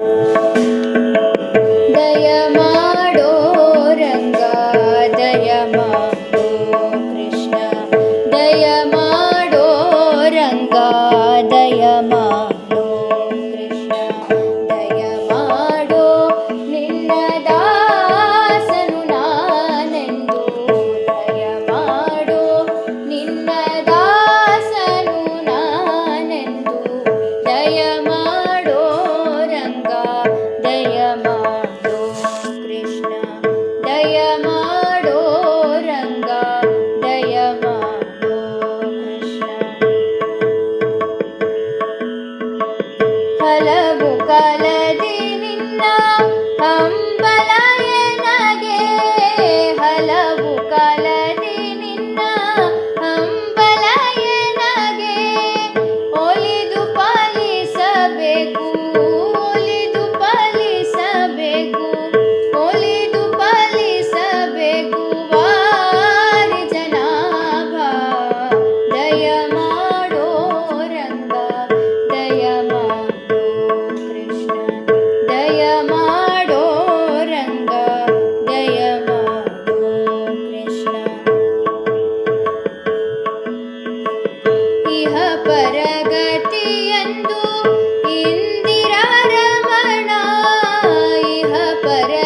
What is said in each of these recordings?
you ಹಲವು ಕಾಲದಿ ನಿನ್ನ ಇಹ ಪರಗತಿಯಂದು ಇಂದಿರಾ ರಮಣ ಇಹ ಪರಗತಿಯಂದು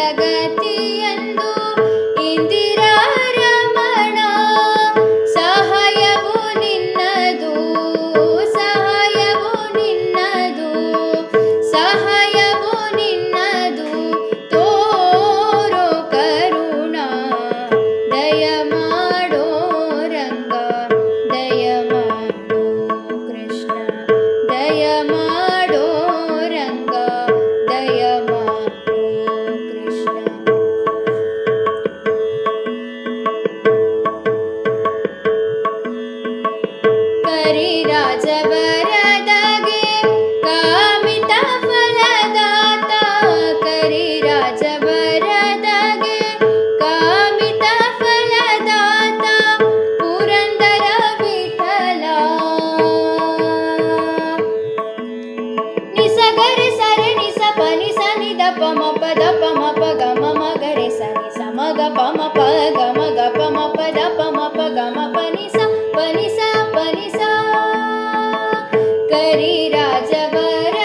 ನಿಸಗರೆ ಪ ನಿ ಸ ನಿ ದ ಪಮ ಪದ ದ ಪ ಗಮ ನಿ ಸ ಮ ಗ ಪ ಗಮ ಗ ಪಮ ಪದ ಮ ಪ ಗಮ ನಿ ಸ ಪನಿ ಸ ಪನಿ ಸ ಕರಿ ರಾಜವರದಗೆ